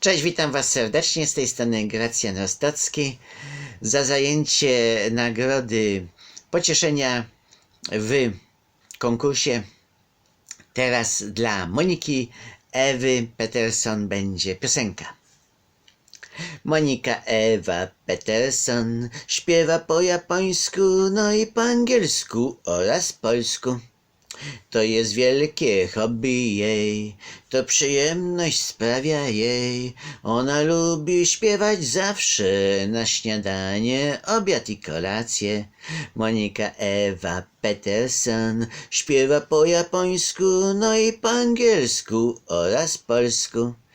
Cześć, witam Was serdecznie z tej strony Gracjan Rostocki za zajęcie nagrody pocieszenia w konkursie. Teraz dla Moniki Ewy Peterson będzie piosenka. Monika Ewa Peterson śpiewa po japońsku, no i po angielsku oraz polsku. To jest wielkie hobby jej, to przyjemność sprawia jej. Ona lubi śpiewać zawsze na śniadanie, obiad i kolację. Monika Ewa Peterson śpiewa po japońsku, no i po angielsku oraz polsku.